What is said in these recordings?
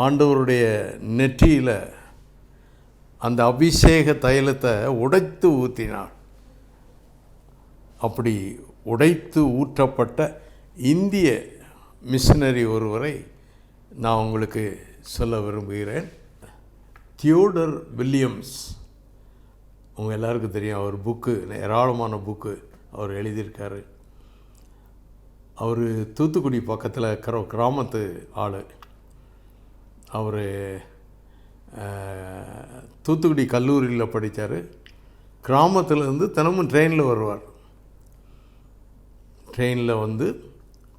ஆண்டவருடைய நெற்றியில் அந்த அபிஷேக தைலத்தை உடைத்து ஊற்றினார். அப்படி உடைத்து ஊற்றப்பட்ட இந்திய மிஷனரி ஒருவரை நான் உங்களுக்கு சொல்ல விரும்புகிறேன். Theodore Williams. உங்கள் எல்லாருக்கும் தெரியும் அவர் புக்கு ஏராளமான புக்கு அவர் எழுதியிருக்காரு. அவர் தூத்துக்குடி பக்கத்தில் கிராமத்து ஆள். அவர் தூத்துக்குடி கல்லூரியில் படித்தார் கிராமத்துலேருந்து தினமும் ட்ரெயினில் வருவார். ட்ரெயினில் வந்து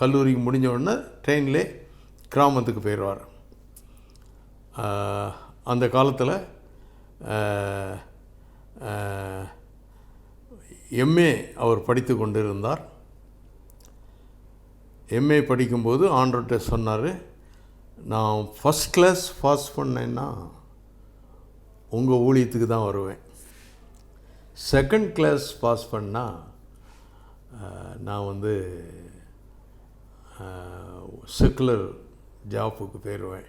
கல்லூரிக்கு முடிஞ்ச உடனே ட்ரெயின்லே கிராமத்துக்கு போயிடுவார் அந்த காலத்தில் எம்ஏ அவர் படித்து கொண்டிருந்தார். எம்ஏ படிக்கும்போது ஆண்டர்கிட்ட சொன்னார் நான் ஃபஸ்ட் கிளாஸ் பாஸ் பண்ணேன்னா உங்கள் ஊழியத்துக்கு தான் வருவேன். செகண்ட் கிளாஸ் பாஸ் பண்ணால் நான் வந்து செக்குலர் ஜாப்புக்கு போயிடுவேன்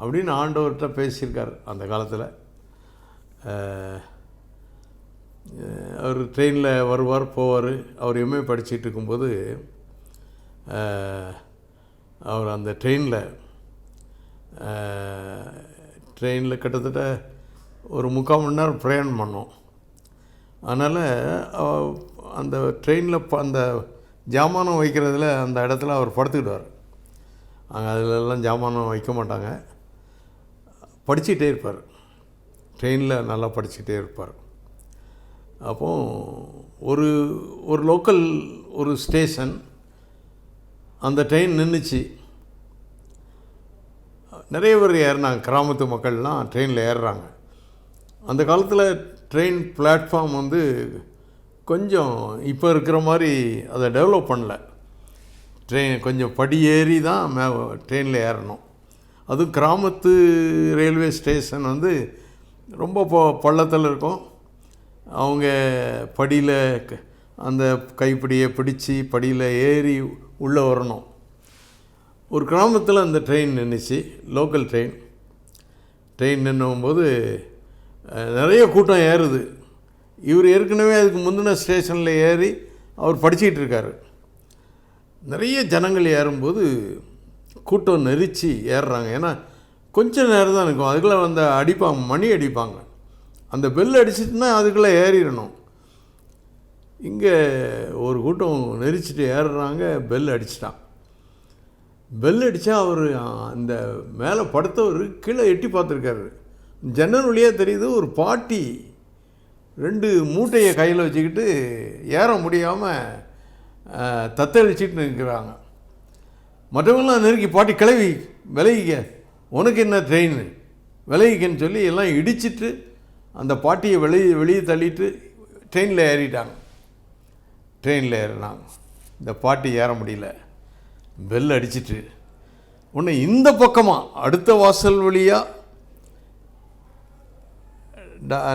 அப்படின்னு ஆண்டவர்கிட்ட பேசியிருக்கார் அந்த காலத்தில். அவர் ட்ரெயினில் வருவார் போவார். அவர் எம்ஏ படிச்சிட்டு இருக்கும்போது அவர் அந்த ட்ரெயினில் ட்ரெயினில் கிட்டத்தட்ட ஒரு முக்கால் மணி நேரம் பிரயாணம் பண்ணோம். அதனால் அந்த ட்ரெயினில் அந்த ஜாமானம் வைக்கிறதுல அந்த இடத்துல அவர் படுத்துக்கிடுவார். அங்கே அதிலெல்லாம் ஜாமானம் வைக்க மாட்டாங்க. படிச்சுட்டே இருப்பார். ட்ரெயினில் நல்லா படிச்சுட்டே இருப்பார். அப்போ ஒரு ஒரு லோக்கல் ஒரு ஸ்டேஷன் அந்த ட்ரெயின் நின்றுச்சு நிறைய பேர் ஏறினாங்க. கிராமத்து மக்கள்லாம் ட்ரெயினில் ஏறுறாங்க. அந்த காலத்தில் ட்ரெயின் பிளாட்ஃபார்ம் வந்து கொஞ்சம் இப்போ இருக்கிற மாதிரி அதை டெவலப் பண்ணல. ட்ரெயின் கொஞ்சம் படி ஏறி தான் மே ட்ரெயினில் ஏறணும். அதுவும் கிராமத்து ரயில்வே ஸ்டேஷன் வந்து ரொம்ப ப பள்ளத்தில் இருக்கும். அவங்க படியில் க- அந்த கைப்பிடியை பிடிச்சி படியில் ஏறி உள்ளே வரணும். ஒரு கிராமத்தில் அந்த ட்ரெயின் நின்றுச்சு லோக்கல் ட்ரெயின் ட்ரெயின் நின்றும்போது நிறைய கூட்டம் ஏறுது. இவர் ஏற்கனவே அதுக்கு முந்தின ஸ்டேஷனில் ஏறி அவர் படிச்சிக்கிட்டு இருக்காரு. நிறைய ஜனங்கள் ஏறும்போது கூட்டம் நெரிச்சு ஏறுறாங்க. ஏன்னா கொஞ்ச நேரம் தான் இருக்கும். அதுக்குள்ளே வந்து அடிப்பாங்க மணி அடிப்பாங்க. அந்த பெல் அடிச்சிட்டுனா அதுக்குள்ளே ஏறிடணும் இங்கே ஒரு கூட்டம் நெரிச்சிட்டு ஏறுறாங்க பெல் அடிச்சிட்டான். பெல் அடித்தா அவர் அந்த மேலே படுத்தவர் கீழே எட்டி பார்த்துருக்காரு. ஜன்னல் வழியாக தெரியுது ஒரு பாட்டி ரெண்டு மூட்டையை கையில் வச்சுக்கிட்டு ஏற முடியாமல் தத்தளிச்சிட்டு நிற்கிறாங்க மற்றவங்களாம் நெருக்கி பாட்டி கிளவி விலகிக்க. உனக்கு என்ன ட்ரெயின் விலகிக்கன்னு சொல்லி எல்லாம் இடிச்சிட்டு அந்த பாட்டியை வெளியே வெளியே தள்ளிட்டு ட்ரெயினில் ஏறிட்டாங்க. ட்ரெயினில் ஏறினாங்க இந்த பாட்டி ஏற முடியல. பெல் அடிச்சிட்டு உன்னை இந்த பக்கமாக அடுத்த வாசல் வழியாக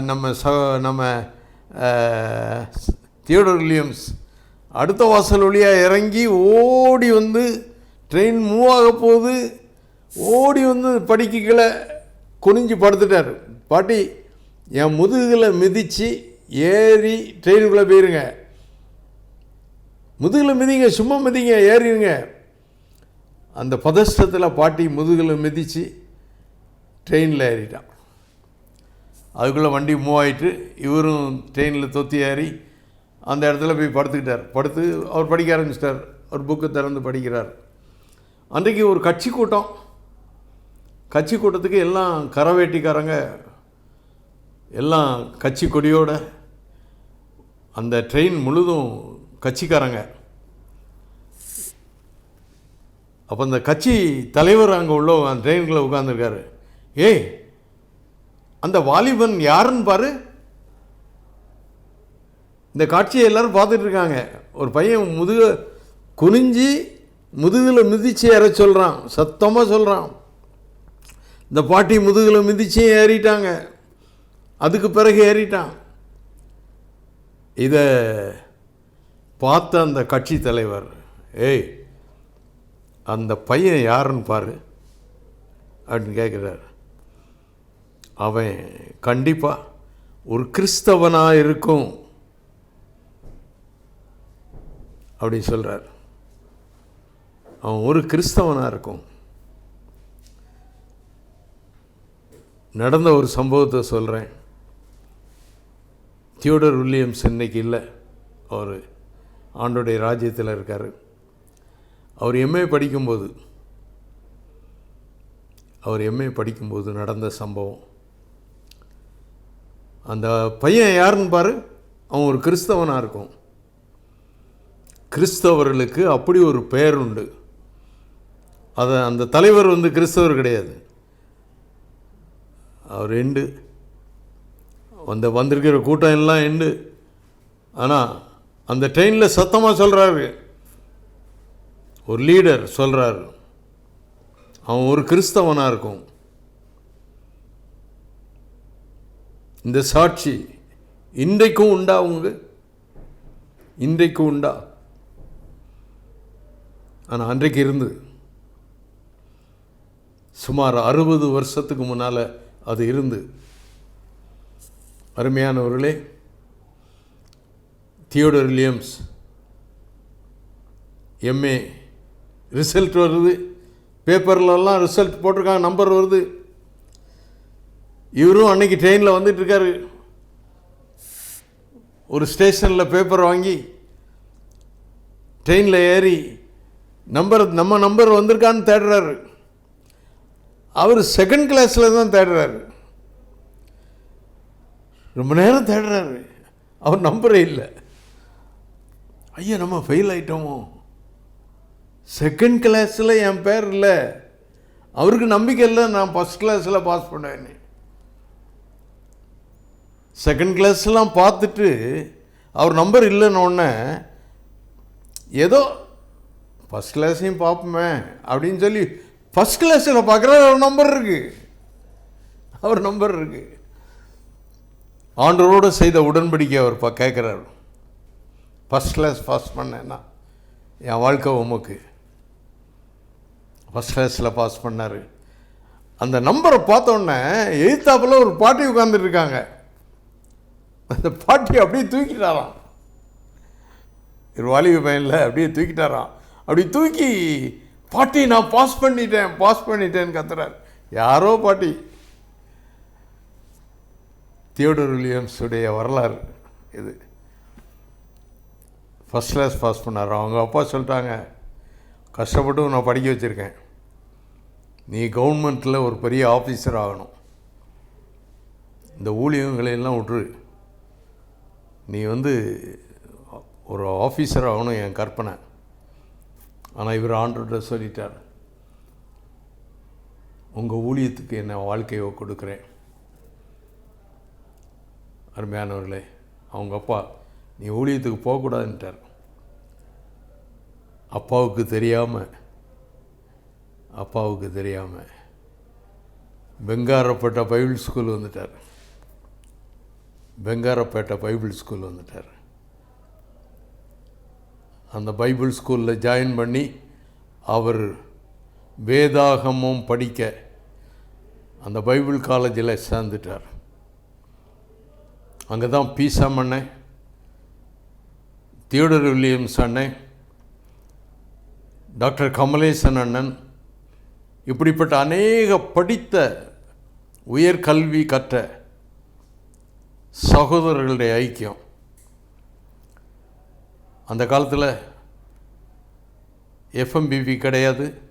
நம்ம ச நம்ம தியோடர் வில்லியம்ஸ் அடுத்த வாசல் வழியாக இறங்கி ஓடி வந்து ட்ரெயின் மூவ் ஆக போகுது ஓடி வந்து படிக்கைகளை குனிஞ்சு படுத்துட்டார். பாட்டி என் முதுகில் மிதித்து ஏறி ட்ரெயினுக்குள்ளே போயிருங்க. முதுகில் மிதிங்க சும்மா மிதிங்க ஏறிடுங்க அந்த பதஷ்டத்தில் பாட்டி முதுகில் மிதித்து ட்ரெயினில் ஏறிட்டான். அதுக்குள்ளே வண்டி மூவ் ஆயிட்டு இவரும் ட்ரெயினில் தொத்தி ஏறி அந்த இடத்துல போய் படுத்துக்கிட்டார். படுத்து அவர் படிக்க ஆரம்பிச்சிட்டார். ஒரு புக்கு திறந்து படிக்கிறார். அன்றைக்கு ஒரு கட்சி கூட்டம். கட்சி கூட்டத்துக்கு எல்லாம் கரவேட்டிக்காரங்க எல்லாம் கட்சி கொடியோட அந்த ட்ரெயின் முழுதும் கட்சிக்காரங்க. அப்போ அந்த கட்சி தலைவர் அங்கே உள்ள அந்த ட்ரெயின்குள்ளே உட்காந்துருக்காரு ஏய் அந்த வாலிபன் யாருன்னு பாரு. இந்த காட்சியை எல்லாரும் பார்த்துட்ருக்காங்க ஒரு பையன் முதுக குனிஞ்சி முதுகில் மிதிச்சு ஏற சொல்கிறான் சத்தமாக சொல்கிறான் இந்த பாட்டி முதுகில் மிதிச்சு ஏறிட்டாங்க. அதுக்கு பிறகு ஏறிட்டான். இதை பார்த்த அந்த கட்சி தலைவர் ஏய் அந்த பையன் யாருன்னு பாரு அப்படின்னு கேட்குறாரு அவன் கண்டிப்பாக ஒரு கிறிஸ்தவனாக இருக்கும் அப்படின்னு சொல்கிறார் அவன் ஒரு கிறிஸ்தவனாக இருக்கும். நடந்த ஒரு சம்பவத்தை சொல்கிறேன் தியோடர் வில்லியம்ஸ் இன்னைக்கு இல்லை. அவர் ஆண்டோடைய ராஜ்யத்தில் இருக்கார். அவர் எம்ஏ படிக்கும்போது அவர் எம்ஏ படிக்கும்போது நடந்த சம்பவம். அந்த பையன் யாருன்னு பாரு அவன் ஒரு கிறிஸ்தவனாக இருக்கும். கிறிஸ்தவர்களுக்கு அப்படி ஒரு பெயர் உண்டு அதை அந்த தலைவர் வந்து கிறிஸ்தவர் கிடையாது. அவர் எண்டு. அந்த வந்திருக்கிற கூட்டம் எல்லாம் எண்டு. ஆனால் அந்த ட்ரெயினில் சத்தமாக சொல்கிறாரு ஒரு லீடர் சொல்கிறாரு அவன் ஒரு கிறிஸ்தவனாக இருக்கும். இந்த சாட்சி இன்றைக்கும் உண்டா அவங்க இன்றைக்கும் உண்டா? ஆனால் அன்றைக்கு இருந்து சுமார் அறுபது வருஷத்துக்கு முன்னால் அது இருந்து. அருமையானவர்களே தியோடர் வில்லியம்ஸ் எம்ஏ ரிசல்ட் வருது. பேப்பர்லலாம் ரிசல்ட் போட்டிருக்காங்க நம்பர் வருது. இவரும் அன்னைக்கு ட்ரெயினில் வந்துட்டு இருக்காரு ஒரு ஸ்டேஷனில் பேப்பர் வாங்கி ட்ரெயினில் ஏறி நம்பர் நம்ம நம்பர் வந்திருக்கான்னு தேடுறாரு. அவர் செகண்ட் கிளாஸில் தான் தேடுறாரு. ரொம்ப நேரம் தேடுறாரு. அவர் நம்பரே இல்லை. ஐயா நம்ம ஃபெயில் ஆகிட்டோமோ செகண்ட் கிளாஸில் என் பேர் இல்லை. அவருக்கு நம்பிக்கை இல்லை நான் ஃபஸ்ட் கிளாஸில் பாஸ் பண்ணுவேன்னு செகண்ட் கிளாஸ்லாம் பார்த்துட்டு அவர் நம்பர் இல்லைன்னொன்னே உடனே ஏதோ ஃபஸ்ட் கிளாஸையும் பார்ப்போமே அப்படின்னு சொல்லி ஃபஸ்ட் கிளாஸில் பார்க்குற அவர் நம்பர் இருக்குது அவர் நம்பர் இருக்குது ஆண்டரோடு செய்த உடன்படிக்கை அவர் பா கேட்குறாரு. ஃபஸ்ட் கிளாஸ் பாஸ் பண்ணேன்னா என் வாழ்க்கை உமக்கு. ஃபஸ்ட் கிளாஸில் பாஸ் பண்ணார். அந்த நம்பரை பார்த்தோன்னே எய்த்தாப்பில் ஒரு பாட்டி உட்காந்துட்டு இருக்காங்க. அந்த பாட்டி அப்படியே தூக்கிட்டாராம். ஒரு வாலிப பையனில் அப்படியே தூக்கிட்டாராம். அப்படி தூக்கி பாட்டி நான் பாஸ் பண்ணிட்டேன் பாஸ் பண்ணிட்டேன்னு கத்துறாரு. யாரோ பாட்டி. தியோடர் வில்லியம்ஸுடைய வரலாறு இது. ஃபஸ்ட் கிளாஸ் பாஸ் பண்ணார். அவங்க அப்பா சொல்லிட்டாங்க கஷ்டப்பட்டு நான் படிக்க வச்சுருக்கேன். நீ கவர்மெண்ட்டில் ஒரு பெரிய ஆஃபீஸர் ஆகணும். இந்த ஊழியங்களையெல்லாம் விட்டுரு. நீ வந்து ஒரு ஆஃபீஸர் ஆகணும் என் கற்பனை. ஆனால் இவர் ஆண்டோட சொல்லிட்டார் உங்கள் ஊழியத்துக்கு என்ன வாழ்க்கையை கொடுக்குறேன். அருமையானவர்களே அவங்க அப்பா நீ ஊழியத்துக்கு போகக்கூடாதுன்ட்டார். அப்பாவுக்கு தெரியாமல் அப்பாவுக்கு தெரியாமல் பெங்காரப்பேட்டை பைபிள் ஸ்கூல் வந்துட்டார். பெங்காரப்பேட்டை பைபிள் ஸ்கூல் வந்துட்டார். அந்த பைபிள் ஸ்கூலில் ஜாயின் பண்ணி அவர் வேதாகமும் படிக்க அந்த பைபிள் காலேஜில் சேர்ந்துட்டார். அங்கே தான் பீசா அண்ணன் தியோடர் வில்லியம்ஸ் அண்ணன் டாக்டர் கமலேசன் அண்ணன் இப்படிப்பட்ட அநேக படித்த உயர்கல்வி கற்ற சகோதரர்களுடைய ஐக்கியம். அந்த காலத்தில் எஃப்எம்பிபி கிடையாது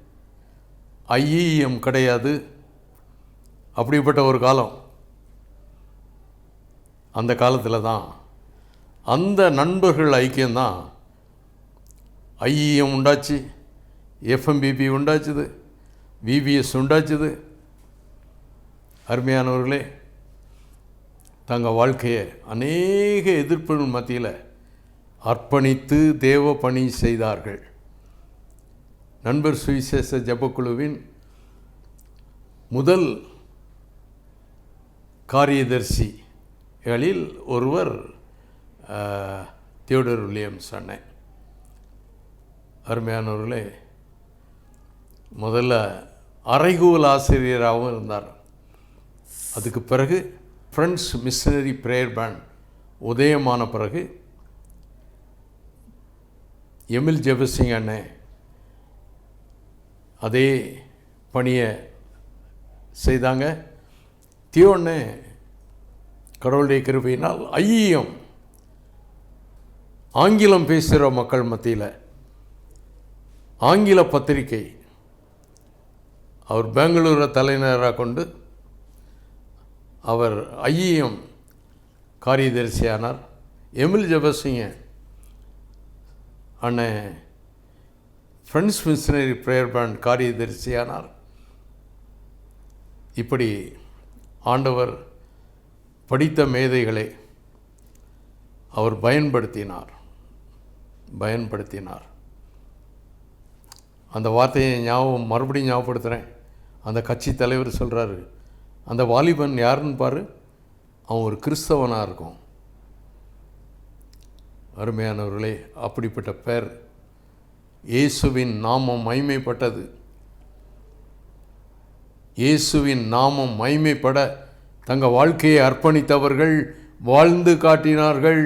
ஐஇஎம் கிடையாது அப்படிப்பட்ட ஒரு காலம் அந்த காலத்தில் தான். அந்த நண்பர்கள் ஐக்கியம்தான் ஐஇஎம் உண்டாச்சு. எஃப்எம்பிபி உண்டாச்சுது. விபிஎஸ் உண்டாச்சுது. அருமையானவர்களே தங்கள் வாழ்க்கையை அநேக எதிர்ப்புகள் மத்தியில் அர்ப்பணித்து தேவ பணி செய்தார்கள். நண்பர் சுவிசேஷ ஜபக்குழுவின் முதல் காரியதர்சிகளில் ஒருவர் தியோடர் வில்லியம்ஸ் அண்ணன். அருமையானவர்களே முதல்ல அரைகூல் ஆசிரியராகவும் இருந்தார். அதுக்கு பிறகு ஃப்ரெண்ட்ஸ் மிஷனரி ப்ரேயர் பேண்ட் உதயமான பிறகு எமில் ஜெபசிங் அண்ணே அதே பணியை செய்தாங்க. தியோண்ணே கடவுளுடைய கிருபையினால் ஐயம் ஆங்கிலம் பேசுகிற மக்கள் மத்தியில் ஆங்கில பத்திரிகை அவர் பெங்களூரை தலைநகராக கொண்டு அவர் ஐயம் காரியதரிசியானார். எமில் ஜபசிங்க அண்ணன் ஃப்ரெண்ட்ஸ் மிஷினரி ப்ரேயர் பேண்ட் காரியதரிசியானார். இப்படி ஆண்டவர் படித்த மேதைகளை அவர் பயன்படுத்தினார் பயன்படுத்தினார். அந்த வார்த்தையை ஞாபகம் மறுபடியும் ஞாபகப்படுத்துகிறேன் அந்த கட்சி தலைவர் சொல்கிறாரு அந்த வாலிபன் யாருன்னு பாரு அவன் ஒரு கிறிஸ்தவனாக இருக்கும். அருமையானவர்களே அப்படிப்பட்ட பெயர் இயேசுவின் நாமம் மைமைப்பட்டது இயேசுவின் நாமம் மைமைப்பட தங்கள் வாழ்க்கையை அர்ப்பணித்தவர்கள் வாழ்ந்து காட்டினார்கள்.